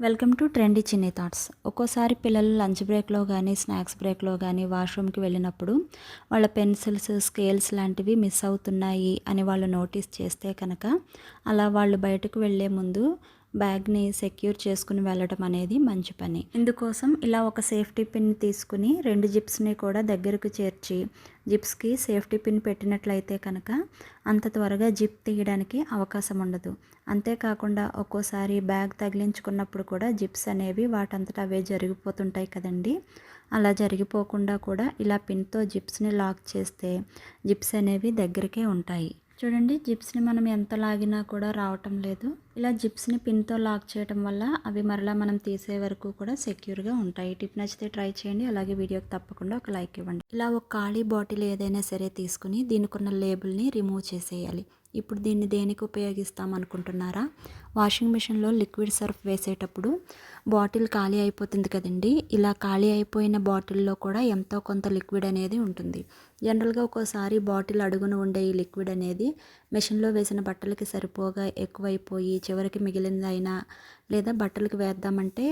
Welcome to trendy Chinni thoughts. ఒక్కోసారి పిల్లలు lunch బ్రేక్లో కానీ స్నాక్స్ బ్రేక్లో కానీ వాష్రూమ్కి వెళ్ళినప్పుడు వాళ్ళ పెన్సిల్స్ స్కేల్స్ లాంటివి మిస్ అవుతున్నాయి అని వాళ్ళు నోటీస్ చేస్తే కనుక అలా వాళ్ళు బయటకు వెళ్ళే ముందు బ్యాగ్ని సెక్యూర్ చేసుకుని వెళ్ళడం అనేది మంచి పని. ఇందుకోసం ఇలా ఒక సేఫ్టీ పిన్ తీసుకుని రెండు జిప్స్ని కూడా దగ్గరకు చేర్చి జిప్స్కి సేఫ్టీ పిన్ పెట్టినట్లయితే కనుక అంత త్వరగా జిప్ తీయడానికి అవకాశం ఉండదు. అంతేకాకుండా ఒక్కోసారి బ్యాగ్ తగిలించుకున్నప్పుడు కూడా జిప్స్ అనేవి వాటంతట అవే జరిగిపోతుంటాయి కదండి. అలా జరిగిపోకుండా కూడా ఇలా పిన్తో జిప్స్ని లాక్ చేస్తే జిప్స్ అనేవి దగ్గరికే ఉంటాయి. చూడండి జిప్స్ని మనం ఎంత లాగినా కూడా రావటం లేదు. ఇలా జిప్స్ని పిన్తో లాక్ చేయడం వల్ల అవి మరలా మనం తీసే వరకు కూడా సెక్యూర్గా ఉంటాయి. టిప్ నచ్చితే ట్రై చేయండి. అలాగే వీడియోకి తప్పకుండా ఒక లైక్ ఇవ్వండి. ఇలా ఒక ఖాళీ బాటిల్ ఏదైనా సరే తీసుకుని దీనికి ఉన్న లేబుల్ని రిమూవ్ చేసేయాలి. ఇప్పుడు దీన్ని దేనికి ఉపయోగిస్తాం అనుకుంటున్నారా? వాషింగ్ మిషన్లో లిక్విడ్ సర్ఫ్ వేసేటప్పుడు బాటిల్ ఖాళీ అయిపోతుంది కదండి. ఇలా ఖాళీ అయిపోయిన బాటిల్లో కూడా ఎంతో కొంత లిక్విడ్ అనేది ఉంటుంది. జనరల్గా ఒక్కోసారి బాటిల్ అడుగున ఉండే ఈ లిక్విడ్ అనేది మిషన్లో వేసిన బట్టలకి సరిపోగా ఎక్కువైపోయి చివరికి మిగిలిందైనా లేదా బట్టలకు వేద్దామంటే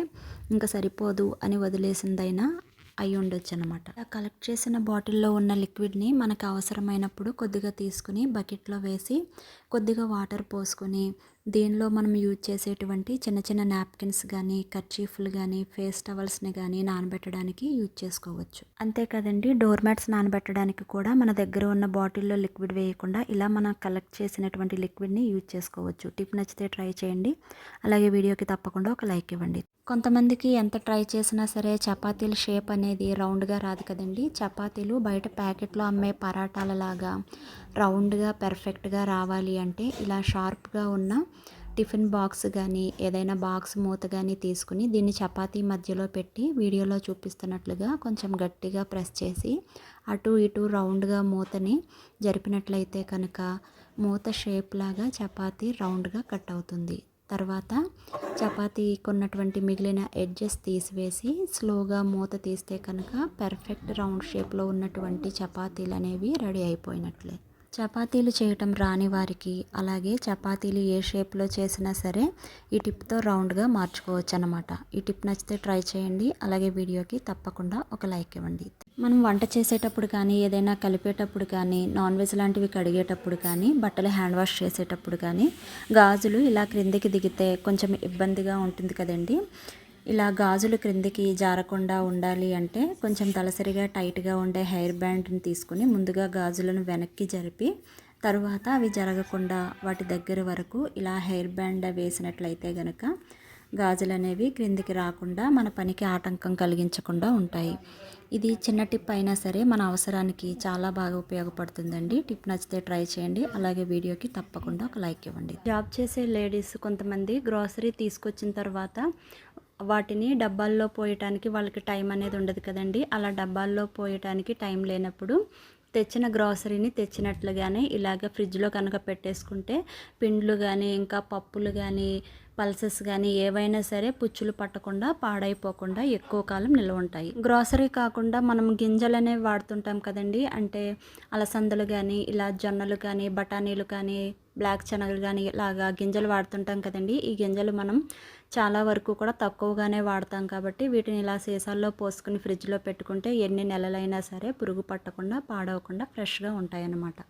ఇంకా సరిపోదు అని వదిలేసిందైనా అయి ఉండొచ్చు అనమాట కలెక్ట్ చేసిన బాటిల్లో ఉన్న లిక్విడ్ని మనకు అవసరమైనప్పుడు కొద్దిగా తీసుకుని బకెట్లో వేసి కొద్దిగా వాటర్ పోసుకొని దీనిలో మనం యూజ్ చేసేటువంటి చిన్న చిన్న నాప్కిన్స్ కానీ కర్చీఫ్లు కానీ ఫేస్ టవల్స్ని కానీ నానబెట్టడానికి యూజ్ చేసుకోవచ్చు. అంతేకాదండి డోర్ మ్యాట్స్ నానబెట్టడానికి కూడా మన దగ్గర ఉన్న బాటిల్లో లిక్విడ్ వేయకుండా ఇలా మనం కలెక్ట్ చేసినటువంటి లిక్విడ్ని యూజ్ చేసుకోవచ్చు. టిప్ నచ్చితే ట్రై చేయండి. అలాగే వీడియోకి తప్పకుండా ఒక లైక్ ఇవ్వండి. కొంతమందికి ఎంత ట్రై చేసినా సరే చపాతీల షేప్ అనేది రౌండ్గా రాదు కదండి. చపాతీలు బయట ప్యాకెట్లో అమ్మే పరాటాల లాగా రౌండ్గా పర్ఫెక్ట్గా రావాలి అంటే ఇలా షార్ప్గా ఉన్న టిఫిన్ బాక్స్ కానీ ఏదైనా బాక్స్ మూత కానీ తీసుకుని దీన్ని చపాతీ మధ్యలో పెట్టి వీడియోలో చూపిస్తున్నట్లుగా కొంచెం గట్టిగా ప్రెస్ చేసి అటు ఇటు రౌండ్గా మూతని జరిపినట్లయితే కనుక మూత షేప్ లాగా చపాతీ రౌండ్గా కట్ అవుతుంది. తర్వాత చపాతి కొన్నటువంటి మిగిలిన ఎడ్జెస్ తీసివేసి స్లోగా మూత తీస్తే కనుక పర్ఫెక్ట్ రౌండ్ షేప్లో ఉన్నటువంటి చపాతీలు అనేవి రెడీ అయిపోయినట్లే. చపాతీలు చేయటం రాని వారికి అలాగే చపాతీలు ఏ షేప్లో చేసినా సరే ఈ టిప్తో రౌండ్గా మార్చుకోవచ్చు అనమాట ఈ టిప్ నచ్చితే ట్రై చేయండి. అలాగే వీడియోకి తప్పకుండా ఒక లైక్ ఇవ్వండి. మనం వంట చేసేటప్పుడు కానీ ఏదైనా కలిపేటప్పుడు కానీ నాన్ వెజ్ లాంటివి కడిగేటప్పుడు కానీ బట్టలు హ్యాండ్ వాష్ చేసేటప్పుడు కానీ గాజులు ఇలా క్రిందికి దిగితే కొంచెం ఇబ్బందిగా ఉంటుంది కదండి. ఇలా గాజులు క్రిందికి జారకుండా ఉండాలి అంటే కొంచెం తలసరిగా టైట్గా ఉండే హెయిర్ బ్యాండ్ని తీసుకుని ముందుగా గాజులను వెనక్కి జరిపి తరువాత అవి జరగకుండా వాటి దగ్గర వరకు ఇలా హెయిర్ బ్యాండ్ వేసినట్లయితే గనక గాజులు అనేవి క్రిందికి రాకుండా మన పనికి ఆటంకం కలిగించకుండా ఉంటాయి. ఇది చిన్న టిప్ అయినా సరే మన అవసరానికి చాలా బాగా ఉపయోగపడుతుందండి. టిప్ నచ్చితే ట్రై చేయండి. అలాగే వీడియోకి తప్పకుండా ఒక లైక్ ఇవ్వండి. జాబ్ చేసే లేడీస్ కొంతమంది గ్రాసరీ తీసుకొచ్చిన తర్వాత వాటిని డబ్బాల్లో పోయటానికి వాళ్ళకి టైం అనేది ఉండదు కదండి. అలా డబ్బాల్లో పోయటానికి టైం లేనప్పుడు తెచ్చిన గ్రాసరీని తెచ్చినట్లుగానే ఇలాగ ఫ్రిడ్జ్లో కనుక పెట్టేసుకుంటే పిండ్లు కానీ ఇంకా పప్పులు కానీ పల్సెస్ కానీ ఏవైనా సరే పుచ్చులు పట్టకుండా పాడైపోకుండా ఎక్కువ కాలం నిల్వ ఉంటాయి. గ్రాసరీ కాకుండా మనం గింజలు అనేవి వాడుతుంటాం కదండి. అంటే అలసందలు కానీ ఇలా జొన్నలు కానీ బఠానీలు కానీ బ్లాక్ శనగలు కానీ ఇలాగా గింజలు వాడుతుంటాం కదండి. ఈ గింజలు మనం చాలా వరకు కూడా తక్కువగానే వాడతాం కాబట్టి వీటిని ఇలా సీసాల్లో పోసుకుని ఫ్రిడ్జ్లో పెట్టుకుంటే ఎన్ని నెలలైనా సరే పురుగు పట్టకుండా పాడవకుండా ఫ్రెష్గా ఉంటాయన్నమాట.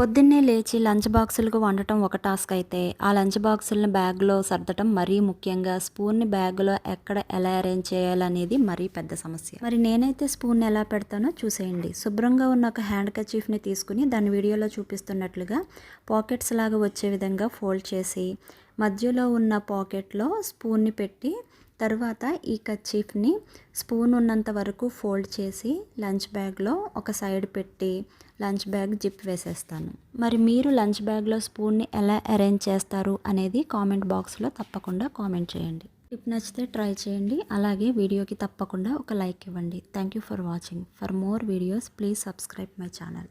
పొద్దున్నే లేచి లంచ్ బాక్సులకు వండటం ఒక టాస్క్ అయితే ఆ లంచ్ బాక్సులను బ్యాగ్లో సర్దటం మరీ ముఖ్యంగా స్పూన్ని బ్యాగ్లో ఎక్కడ ఎలా అరేంజ్ చేయాలనేది మరీ పెద్ద సమస్య. మరి నేనైతే స్పూన్ ఎలా పెడతానో చూసేయండి. శుభ్రంగా ఉన్న ఒక హ్యాండ్ కచీఫ్ని తీసుకుని దాని వీడియోలో చూపిస్తున్నట్లుగా పాకెట్స్ లాగా వచ్చే విధంగా ఫోల్డ్ చేసి మధ్యలో ఉన్న పాకెట్లో స్పూన్ని పెట్టి తర్వాత ఈ కచ్చీఫ్ని స్పూన్ ఉన్నంత వరకు ఫోల్డ్ చేసి లంచ్ బ్యాగ్లో ఒక సైడ్ పెట్టి లంచ్ బ్యాగ్ జిప్ వేసేస్తాను. మరి మీరు లంచ్ బ్యాగ్లో స్పూన్ని ఎలా అరేంజ్ చేస్తారు అనేది కామెంట్ బాక్స్లో తప్పకుండా కామెంట్ చేయండి. టిప్ నచ్చితే ట్రై చేయండి. అలాగే వీడియోకి తప్పకుండా ఒక లైక్ ఇవ్వండి. Thank you for watching. For more videos please subscribe my channel.